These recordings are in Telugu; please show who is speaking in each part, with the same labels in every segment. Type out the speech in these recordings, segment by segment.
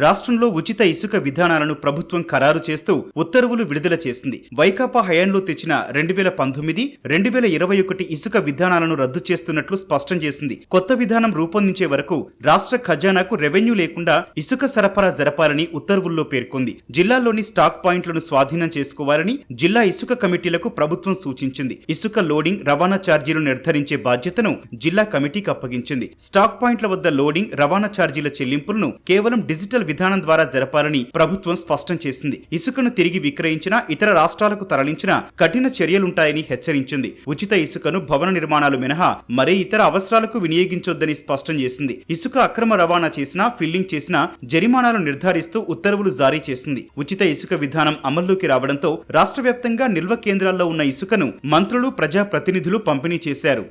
Speaker 1: రాష్ట్రంలో ఉచిత ఇసుక విధానాలను ప్రభుత్వం ఖరారు చేస్తూ ఉత్తర్వులు విడుదల చేసింది. వైకాపా హయాంలో తెచ్చిన రెండు వేల పంతొమ్మిది రెండు వేల ఇరవై ఒకటి ఇసుక విధానాలను రద్దు చేస్తున్నట్లు స్పష్టం చేసింది. కొత్త విధానం రూపొందించే వరకు రాష్ట్ర ఖజానాకు రెవెన్యూ లేకుండా ఇసుక సరఫరా జరపాలని ఉత్తర్వుల్లో పేర్కొంది. జిల్లాలోని స్టాక్ పాయింట్లను స్వాధీనం చేసుకోవాలని జిల్లా ఇసుక కమిటీలకు ప్రభుత్వం సూచించింది. ఇసుక లోడింగ్ రవాణా ఛార్జీలు నిర్ధారించే బాధ్యతను జిల్లా కమిటీకి అప్పగించింది. స్టాక్ పాయింట్ల వద్ద లోడింగ్ రవాణా ఛార్జీల చెల్లింపులను కేవలం డిజిటల్ విధానం ద్వారా జరపాలని ప్రభుత్వం స్పష్టం చేసింది. ఇసుకను తిరిగి విక్రయించినా ఇతర రాష్ట్రాలకు తరలించినా కఠిన చర్యలుంటాయని హెచ్చరించింది. ఉచిత ఇసుకను భవన నిర్మాణాలు మినహా మరే ఇతర అవసరాలకు వినియోగించొద్దని స్పష్టం చేసింది. ఇసుక అక్రమ రవాణా చేసినా ఫిల్లింగ్ చేసినా జరిమానాలు నిర్ధారిస్తూ ఉత్తర్వులు జారీ చేసింది. ఉచిత ఇసుక విధానం అమల్లోకి రావడంతో రాష్ట్ర వ్యాప్తంగా నిల్వ కేంద్రాల్లో ఉన్న ఇసుకను మంత్రులు ప్రజా ప్రతినిధులు పంపిణీ చేశారు.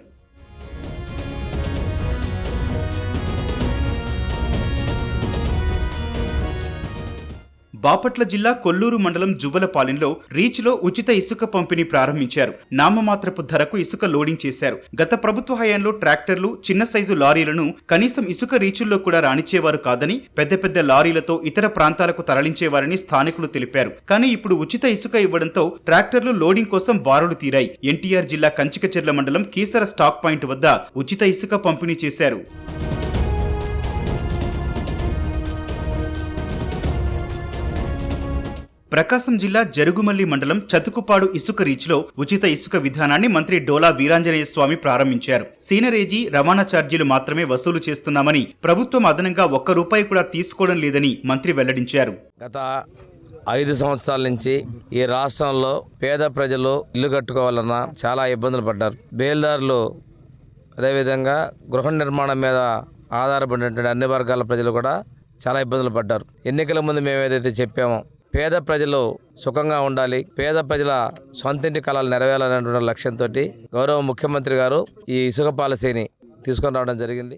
Speaker 1: బాపట్ల జిల్లా కొల్లూరు మండలం జువ్వలపాలెంలో రీచ్లో ఉచిత ఇసుక పంపిణీ ప్రారంభించారు. నామమాత్రపు ధరకు ఇసుక లోడింగ్ చేశారు. గత ప్రభుత్వ హయాంలో ట్రాక్టర్లు చిన్న సైజు లారీలను కనీసం ఇసుక రీచుల్లో కూడా రాణించేవారు కాదని పెద్ద పెద్ద లారీలతో ఇతర ప్రాంతాలకు తరలించేవారని స్థానికులు తెలిపారు. కానీ ఇప్పుడు ఉచిత ఇసుక ఇవ్వడంతో ట్రాక్టర్లు లోడింగ్ కోసం బారులు తీరాయి. ఎన్టీఆర్ జిల్లా కంచికచెర్ల మండలం కీసర స్టాక్ పాయింట్ వద్ద ఉచిత ఇసుక పంపిణీ చేశారు. ప్రకాశం జిల్లా జరుగుమల్లి మండలం చతుకుపాడు ఇసుక రీచ్లో ఉచిత ఇసుక విధానాన్ని మంత్రి డోలా వీరాంజనేయ స్వామి ప్రారంభించారు. సీనరేజీ రవాణా ఛార్జీలు మాత్రమే వసూలు చేస్తున్నామని ప్రభుత్వం అదనంగా ఒక్క రూపాయి కూడా తీసుకోవడం లేదని మంత్రి వెల్లడించారు.
Speaker 2: గత ఐదు సంవత్సరాల నుంచి ఈ రాష్ట్రంలో పేద ప్రజలు ఇల్లు కట్టుకోవాలన్నా చాలా ఇబ్బందులు పడ్డారు. బేల్దారులు అదేవిధంగా గృహ నిర్మాణం మీద ఆధారపడినటువంటి అన్ని వర్గాల ప్రజలు కూడా చాలా ఇబ్బందులు పడ్డారు. ఎన్నికల ముందు మేము ఏదైతే చెప్పామో పేద ప్రజలు సుఖంగా ఉండాలి. పేద ప్రజల సొంతింటి కళలు నెరవేరాలనేటువంటి లక్ష్యంతో గౌరవ ముఖ్యమంత్రి గారు ఈ ఇసుక పాలసీని తీసుకొని రావడం జరిగింది.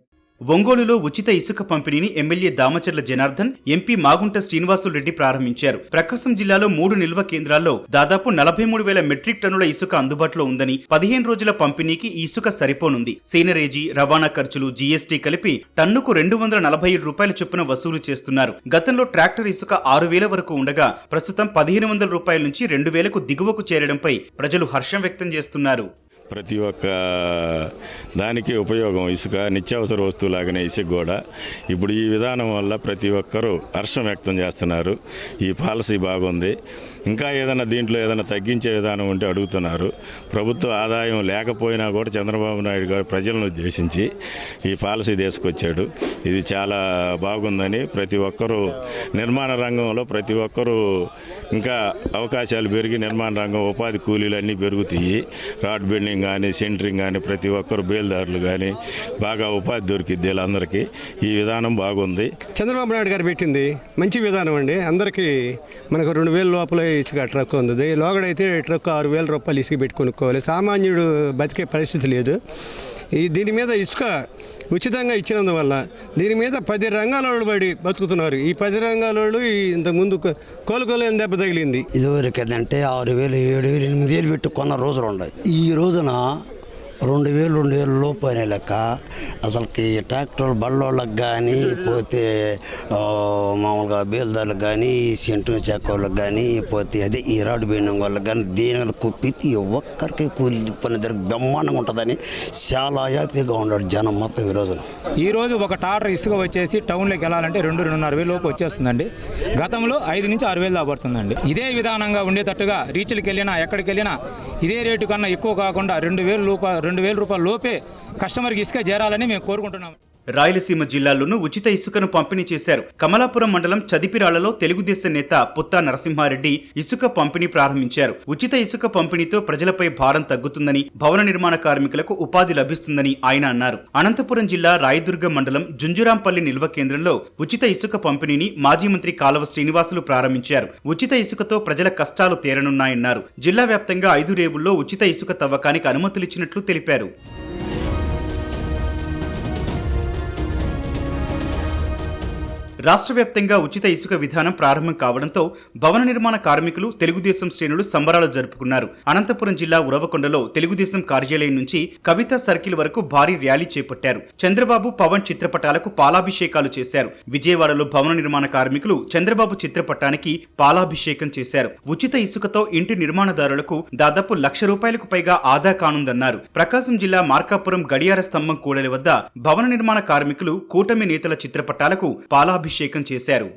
Speaker 1: ఒంగోలులో ఉచిత ఇసుక పంపిణీని ఎమ్మెల్యే దామచర్ల జనార్దన్ ఎంపీ మాగుంట శ్రీనివాసులు రెడ్డి ప్రారంభించారు. ప్రకాశం జిల్లాలో మూడు నిల్వ కేంద్రాల్లో దాదాపు నలభై మూడు వేల మెట్రిక్ టన్నుల ఇసుక అందుబాటులో ఉందని పదిహేను రోజుల పంపిణీకి ఈ ఇసుక సరిపోనుంది. సీనరేజీ రవాణా ఖర్చులు జీఎస్టీ కలిపి టన్నుకు రెండు వందల నలభై ఏడు రూపాయల చొప్పున వసూలు చేస్తున్నారు. గతంలో ట్రాక్టర్ ఇసుక ఆరు వేల వరకు ఉండగా ప్రస్తుతం పదిహేను వందల రూపాయల నుంచి రెండు వేలకు దిగువకు చేరడంపై ప్రజలు హర్షం వ్యక్తం చేస్తున్నారు.
Speaker 3: ప్రతి ఒక్క దానికి ఉపయోగం ఇసుక నిత్యావసర వస్తువులాగానే ఇసుక కూడా. ఇప్పుడు ఈ విధానం వల్ల ప్రతి ఒక్కరూ హర్షం వ్యక్తం చేస్తున్నారు. ఈ పాలసీ బాగుంది. ఇంకా ఏదైనా దీంట్లో ఏదైనా తగ్గించే విధానం ఉంటే అడుగుతున్నారు. ప్రభుత్వ ఆదాయం లేకపోయినా కూడా చంద్రబాబు నాయుడు గారు ప్రజలను ఉద్దేశించి ఈ పాలసీ తీసుకొచ్చాడు. ఇది చాలా బాగుందని ప్రతి ఒక్కరూ నిర్మాణ రంగంలో ప్రతి ఒక్కరూ ఇంకా అవకాశాలు పెరిగి నిర్మాణ రంగం ఉపాధి కూలీలు అన్నీ పెరుగుతాయి. రాడ్ బిల్డింగ్ కానీ సెంటరింగ్ కానీ ప్రతి ఒక్కరు బేల్దారులు కానీ బాగా ఉపాధి దొరికిద్ది వీళ్ళందరికీ. ఈ విధానం బాగుంది.
Speaker 4: చంద్రబాబు నాయుడు గారు పెట్టింది మంచి విధానం అండి. అందరికీ మనకు రెండు వేల లోపల ఇసుక ట్రక్ ఉంది లోగడైతే ట్రక్ ఆరు వేల రూపాయలు ఇసుక పెట్టి కొనుక్కోవాలి సామాన్యుడు బతికే పరిస్థితి లేదు. ఈ దీని మీద ఇసుక ఉచితంగా ఇచ్చినందువల్ల దీని మీద పది రంగాల వాళ్ళు పడి బతుకుతున్నారు. ఈ పది రంగాల వాళ్ళు ఇంతకుముందు కోలుకోలేని దెబ్బ తగిలింది.
Speaker 5: ఇదివరకు ఏదంటే ఆరు వేలు ఏడు వేలు ఎనిమిది వేలు పెట్టుకున్న రోజులు ఉన్నాయి ఈ రోజున రెండు వేలు రెండు వేలు లోపు అనే లెక్క. అసలుకి ట్రాక్టర్ బళ్ళోళ్ళకి కానీ పోతే మామూలుగా బేల్దార్లకు కానీ సెంటు చెక్కోళ్ళకి కానీ పోతే అదే ఈ రాడు బీనం వాళ్ళకి కానీ దేని ప్రతి ఒక్కరికి కూలి పని దగ్గర బ్రహ్మాండంగా ఉంటుందని చాలా హ్యాపీగా ఉన్నాడు జనం మొత్తం ఈ రోజున.
Speaker 6: ఈ రోజు ఒక టాటర్ ఇసుక వచ్చేసి టౌన్లోకి వెళ్ళాలంటే రెండు రెండున్నర వేలు లోపు వచ్చేస్తుందండి. గతంలో ఐదు నుంచి ఆరు వేలు దాబడుతుందండి ఇదే విధానంగా ఉండేటట్టుగా రీచ్లకి వెళ్ళినా ఎక్కడికి వెళ్ళినా ఇదే రేటు కన్నా ఎక్కువ కాకుండా రెండు వేలు రూపాయలు రెండు వేల రూపాయల లోపే కస్టమర్కి ఇసుక చేరాలని మేము కోరుకుంటున్నాం
Speaker 1: రాయలసీమ జిల్లాల్లోనూ ఉచిత ఇసుకను పంపిణీ చేశారు. కమలాపురం మండలం చదిపిరాళ్ళలో తెలుగుదేశం నేత పుత్తా నరసింహారెడ్డి ఇసుక పంపిణీ ప్రారంభించారు. ఉచిత ఇసుక పంపిణీతో ప్రజలపై భారం తగ్గుతుందని భవన నిర్మాణ కార్మికులకు ఉపాధి లభిస్తుందని ఆయన అన్నారు. అనంతపురం జిల్లా రాయదుర్గ మండలం జుంజురాంపల్లి నిల్వ కేంద్రంలో ఉచిత ఇసుక పంపిణీని మాజీ మంత్రి కాలవ శ్రీనివాసులు ప్రారంభించారు. ఉచిత ఇసుకతో ప్రజల కష్టాలు తీరనున్నాయన్నారు. జిల్లా వ్యాప్తంగా ఐదు రేవుల్లో ఉచిత ఇసుక తవ్వకానికి అనుమతులిచ్చినట్లు తెలిపారు. రాష్ట్ర వ్యాప్తంగా ఉచిత ఇసుక విధానం ప్రారంభం కావడంతో భవన నిర్మాణ కార్మికులు తెలుగుదేశం శ్రేణులు సంబరాలు జరుపుకున్నారు. అనంతపురం జిల్లా ఉరవకొండలో తెలుగుదేశం కార్యాలయం నుంచి కవితా సర్కిల్ వరకు భారీ ర్యాలీ చేపట్టారు. చంద్రబాబు పవన్ చిత్రపటాలకు పాలాభిషేకాలు చేశారు. విజయవాడలో భవన నిర్మాణ కార్మికులు చంద్రబాబు చిత్రపటానికి పాలాభిషేకం చేశారు. ఉచిత ఇసుకతో ఇంటి నిర్మాణదారులకు దాదాపు లక్ష రూపాయలకు పైగా ఆదా కానుందన్నారు. ప్రకాశం జిల్లా మార్కాపురం గడియార స్తంభం కూడలి వద్ద భవన నిర్మాణ కార్మికులు కూటమి నేతల చిత్రపటాలకు పాలాభిషేకం చేశారు